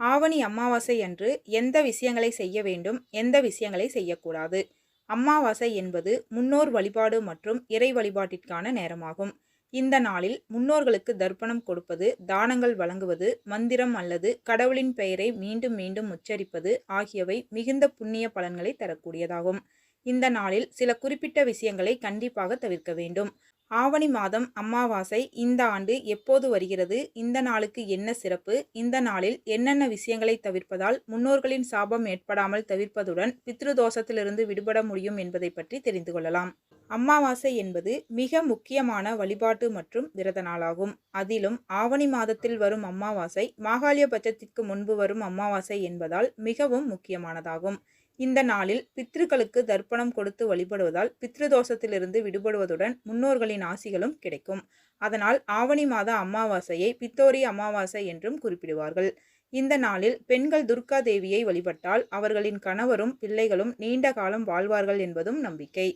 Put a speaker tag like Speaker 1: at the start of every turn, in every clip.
Speaker 1: ஆவணி அமாவாசை அன்று எந்த விஷயங்களை செய்ய வேண்டும் எந்த விஷயங்களை செய்யக்கூடாது? அமாவாசை என்பது முன்னோர் வழிபாடு மற்றும் இறை வழிபாட்டிற்கான நேரமாகும். இந்த நாளில் முன்னோர்களுக்கு தர்ப்பணம் கொடுப்பது தானங்கள் வழங்குவது மந்திரம் அல்லது கடவுளின் பெயரை மீண்டும் மீண்டும் உச்சரிப்பது ஆகியவை மிகுந்த புண்ணிய பலன்களை தரக்கூடியதாகும். இந்த நாளில் சில குறிப்பிட்ட விஷயங்களை கண்டிப்பாக தவிர்க்க வேண்டும். ஆவணி மாதம் அமாவாசை இந்த ஆண்டு எப்போது வருகிறது? இந்த நாளுக்கு என்ன சிறப்பு? இந்த நாளில் என்னென்ன விஷயங்களை தவிர்ப்பதால் முன்னோர்களின் சாபம் ஏற்படாமல் தவிர்ப்பதுடன் பித்ருதோஷத்திலிருந்து விடுபட முடியும் என்பதை பற்றி தெரிந்து கொள்ளலாம். அமாவாசை என்பது மிக முக்கியமான வழிபாட்டு மற்றும் விரத நாளாகும். அதிலும் ஆவணி மாதத்தில் வரும் அமாவாசை மாகாளிய பட்சத்திற்கு முன்பு வரும் அமாவாசை என்பதால் மிகவும் முக்கியமானதாகும். இந்த நாளில் பித்ருக்களுக்கு தர்ப்பணம் கொடுத்து வழிபடுவதால் பித்ருதோஷத்திலிருந்து விடுபடுவதுடன் முன்னோர்களின் ஆசிகளும் கிடைக்கும். அதனால் ஆவணி மாத அமாவாசையை பித்தோரி அமாவாசை என்றும் குறிப்பிடுவார்கள். இந்த நாளில் பெண்கள் துர்கா தேவியை வழிபட்டால் அவர்களின் கணவரும் பிள்ளைகளும் நீண்ட காலம் வாழ்வார்கள் என்பதும் நம்பிக்கை.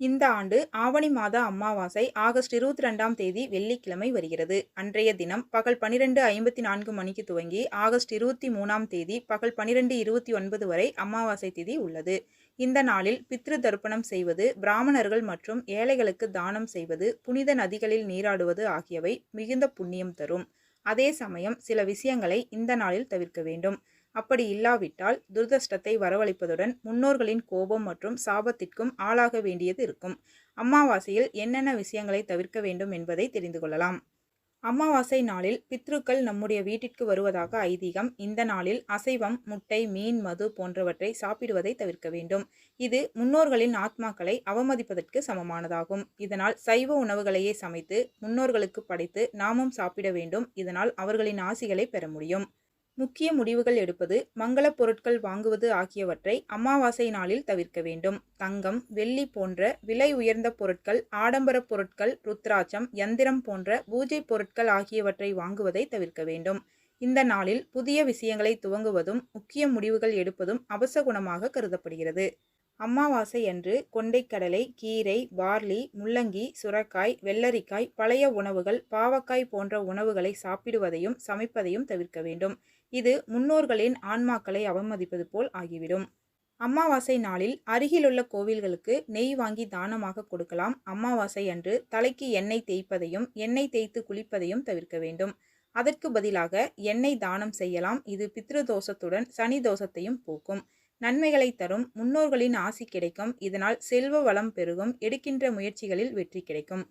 Speaker 1: இந்த ஆண்டு ஆவணி மாத அமாவாசை ஆகஸ்ட் இருபத்தி ரெண்டாம் தேதி வெள்ளிக்கிழமை வருகிறது. அன்றைய தினம் பகல் பனிரெண்டு ஐம்பத்தி நான்கு மணிக்கு துவங்கி ஆகஸ்ட் இருபத்தி மூணாம் தேதி பகல் பனிரெண்டு இருபத்தி ஒன்பது வரை அமாவாசை திதி உள்ளது. இந்த நாளில் பித்ரு தர்ப்பணம் செய்வது பிராமணர்கள் மற்றும் ஏழைகளுக்கு தானம் செய்வது புனித நதிகளில் நீராடுவது ஆகியவை மிகுந்த புண்ணியம் தரும். அதே சமயம் சில விஷயங்களை இந்த நாளில் தவிர்க்க வேண்டும். அப்படி இல்லாவிட்டால் துர்தஷ்டத்தை வரவழைப்பதுடன் முன்னோர்களின் கோபம் மற்றும் சாபத்திற்கும் ஆளாக வேண்டியது இருக்கும். அமாவாசையில் என்னென்ன விஷயங்களை தவிர்க்க வேண்டும் என்பதை தெரிந்து கொள்ளலாம். அமாவாசை நாளில் பித்ருக்கள் நம்முடைய வீட்டிற்கு வருவதாக ஐதீகம் இந்த நாளில் அசைவம் முட்டை மீன் மது போன்றவற்றை சாப்பிடுவதை தவிர்க்க வேண்டும். இது முன்னோர்களின் ஆத்மாக்களை அவமதிப்பதற்கு சமமானதாகும். இதனால் சைவ உணவுகளையே சமைத்து முன்னோர்களுக்கு படைத்து நாமும் சாப்பிட வேண்டும். இதனால் அவர்களின் ஆசிகளை பெற முடியும். முக்கிய முடிவுகள் எடுப்பது மங்களப் பொருட்கள் வாங்குவது ஆகியவற்றை அமாவாசை நாளில் தவிர்க்க வேண்டும். தங்கம் வெள்ளி போன்ற விலை உயர்ந்த பொருட்கள் ஆடம்பரப் பொருட்கள் ருத்ராட்சம் யந்திரம் போன்ற பூஜை பொருட்கள் ஆகியவற்றை வாங்குவதை தவிர்க்க வேண்டும். இந்த நாளில் புதிய விஷயங்களை துவங்குவதும் முக்கிய முடிவுகள் எடுப்பதும் அவசகுணமாக கருதப்படுகிறது. அமாவாசை அன்று கொண்டைக்கடலை கீரை பார்லி முள்ளங்கி சுரக்காய் வெள்ளரிக்காய் பழைய உணவுகள் பாவக்காய் போன்ற உணவுகளை சாப்பிடுவதையும் சமைப்பதையும் தவிர்க்க வேண்டும். இது முன்னோர்களின் ஆன்மாக்களை அவமதிப்பது போல் ஆகிவிடும். அமாவாசை நாளில் அருகிலுள்ள கோவில்களுக்கு நெய் வாங்கி தானமாக கொடுக்கலாம். அமாவாசை அன்று தலைக்கு எண்ணெய் தேய்ப்பதையும் எண்ணெய் தேய்த்து குளிப்பதையும் தவிர்க்க வேண்டும். அதற்கு பதிலாக எண்ணெய் தானம் செய்யலாம். இது பித்ருதோஷத்துடன் சனி தோஷத்தையும் போக்கும். நன்மைகளை தரும் முன்னோர்களின் ஆசி கிடைக்கும். இதனால் செல்வ வளம் பெருகும் எடுக்கின்ற முயற்சிகளில் வெற்றி கிடைக்கும்.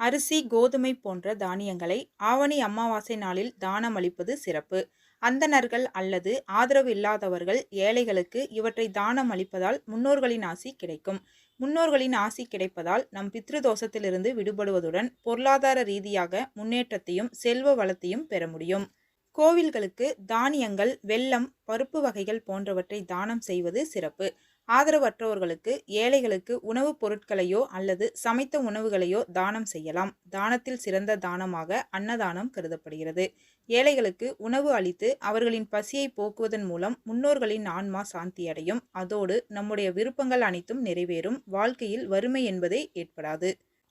Speaker 1: அரிசி கோதுமை போன்ற தானியங்களை ஆவணி அமாவாசை நாளில் தானம் அளிப்பது சிறப்பு. அந்தணர்கள் அல்லது ஆதரவு இல்லாதவர்கள் ஏழைகளுக்கு இவற்றை தானம் அளிப்பதால் முன்னோர்களின் ஆசி கிடைக்கும். முன்னோர்களின் ஆசி கிடைப்பதால் நம் பித்ருதோஷத்திலிருந்து விடுபடுவதுடன் பொருளாதார ரீதியாக முன்னேற்றத்தையும் செல்வ வளத்தையும் பெற முடியும். கோவில்களுக்கு தானியங்கள் வெல்லம் பருப்பு வகைகள் போன்றவற்றை தானம் செய்வது சிறப்பு. ஆதரவற்றவர்களுக்கு ஏழைகளுக்கு உணவுப் பொருட்களையோ அல்லது சமைத்த உணவுகளையோ தானம் செய்யலாம். தானத்தில் சிறந்த தானமாக அன்னதானம் கருதப்படுகிறது. ஏழைகளுக்கு உணவு அளித்து அவர்களின் பசியை போக்குவதன் மூலம் முன்னோர்களின் ஆன்மா சாந்தியடையும். அதோடு நம்முடைய விருப்பங்கள் அனைத்தும் நிறைவேறும். வாழ்க்கையில் வறுமை என்பதே ஏற்படாது.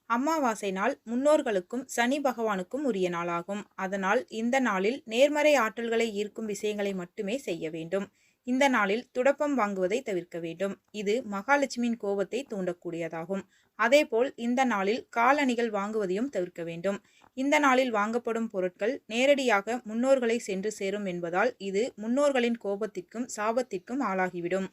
Speaker 1: அமாவாசை நாள் முன்னோர்களுக்கும் சனி பகவானுக்கும் உரிய நாளாகும். அதனால் இந்த நாளில் நேர்மறை ஆற்றல்களை ஈர்க்கும் விஷயங்களை மட்டுமே செய்ய வேண்டும். இந்த நாளில் துடப்பம் வாங்குவதை தவிர்க்க வேண்டும். இது மகாலட்சுமியின் கோபத்தை தூண்டக்கூடியதாகும். அதேபோல் இந்த நாளில் காலணிகள் வாங்குவதையும் தவிர்க்க வேண்டும். இந்த நாளில் வாங்கப்படும் பொருட்கள் நேரடியாக முன்னோர்களை சென்று சேரும் என்பதால் இது முன்னோர்களின் கோபத்திற்கும் சாபத்திற்கும் ஆளாகிவிடும்.